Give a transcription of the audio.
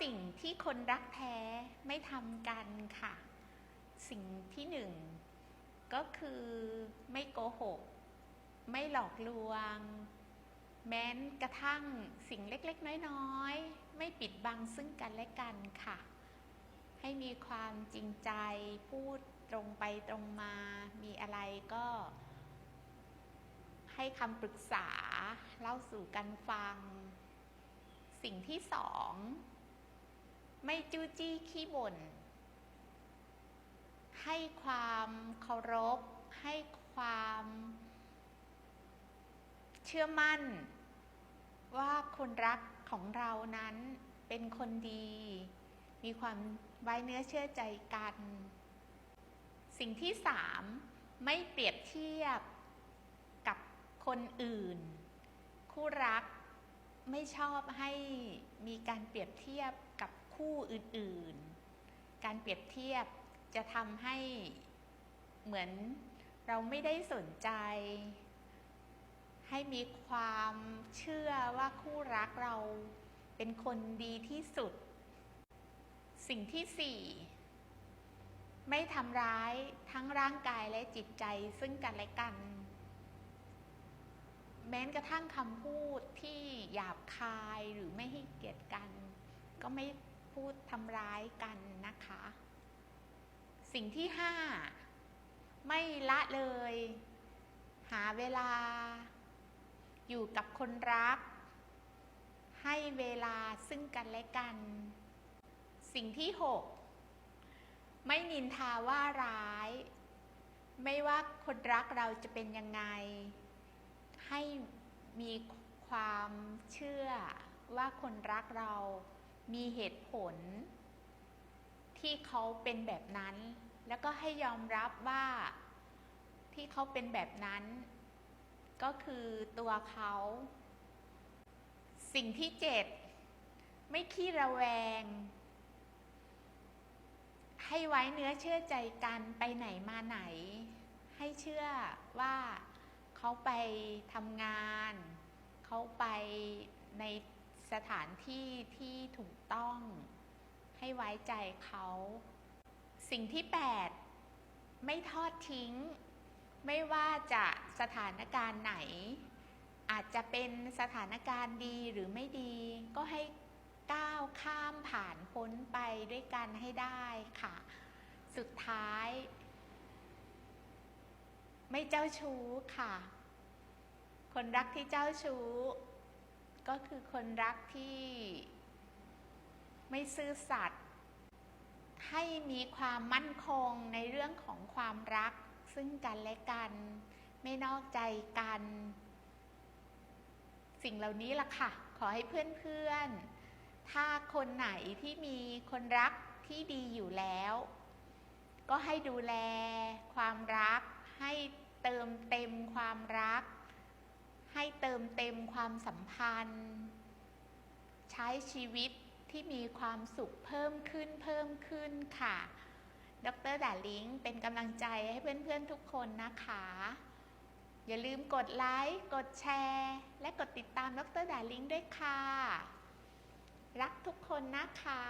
สิ่งที่คนรักแท้ไม่ทำกันค่ะ สิ่งที่หนึ่งก็คือไม่โกหก ไม่หลอกลวง แม้นกระทั่งสิ่งเล็กๆ น้อยๆ ไม่ปิดบังซึ่งกันและกันค่ะ ให้มีความจริงใจพูดตรงไปตรงมา มีอะไรก็ ให้คำปรึกษาเล่าสู่กันฟัง สิ่งที่สอง ไม่จู้จี้ขี้บ่น ให้ความเคารพ ให้ความเชื่อมั่น ว่าคนรักของเรานั้นเป็นคนดี มีความไว้เนื้อเชื่อใจกัน สิ่งที่สามไม่เปรียบเทียบกับคนอื่น คู่รักไม่ชอบให้มีการเปรียบเทียบกับ คู่อื่นๆ การเปรียบเทียบจะทำให้เหมือนเราไม่ได้สนใจ ให้มีความเชื่อว่าคู่รักเราเป็นคนดีที่สุด สิ่งที่สี่ไม่ทำร้ายทั้งร่างกายและจิตใจซึ่งกันและกัน แม้กระทั่งคำพูดที่หยาบคายหรือไม่ให้เกียรติกัน ก็ไม่ พูดทำร้ายกันนะคะ สิ่งที่ห้าไม่ละเลย หาเวลา อยู่กับคนรัก ให้เวลาซึ่งกันและกัน สิ่งที่หกไม่นินทาว่าร้าย ไม่ว่าคนรักเราจะเป็นยังไง ให้มีความเชื่อว่าคนรักเรา มีเหตุผล ที่เขาเป็นแบบนั้น แล้วก็ให้ยอมรับว่าที่เขาเป็นแบบนั้น ก็คือตัวเขา สิ่งที่เจ็ดไม่ขี้ระแวง ให้ไว้เนื้อเชื่อใจกันไปไหนมาไหน ให้เชื่อว่าเขาไปทำงาน เขาไปใน สถานที่ที่ถูกต้องให้ไว้ใจเขา สิ่งที่ 8 ไม่ทอดทิ้ง ไม่ว่าจะสถานการณ์ไหน อาจจะเป็นสถานการณ์ดีหรือไม่ดี ก็ให้ก้าวข้ามผ่านพ้นไปด้วยกันให้ได้ค่ะ สุดท้าย ไม่เจ้าชู้ค่ะ คนรักที่เจ้าชู้ ก็คือคนรักที่ไม่ซื่อสัตย์ให้มีความมั่นคงในเรื่องของความรัก ซึ่งกันและกัน ไม่นอกใจกัน สิ่งเหล่านี้ล่ะค่ะ ขอให้เพื่อนๆ ถ้าคนไหนที่มีคนรักที่ดีอยู่แล้ว ก็ให้ดูแลความรัก ให้เติมเต็มความรัก ให้เติมเต็มความสัมพันธ์ ใช้ชีวิตที่มีความสุขเพิ่มขึ้นเพิ่มขึ้นค่ะ ดรดาลิงเป็นกำลังใจให้เพื่อนๆทุกคนนะคะ อย่าลืมกดไลค์ กดแชร์ และกดติดตามดรดาลิงด้วยค่ะ รักทุกคนนะคะ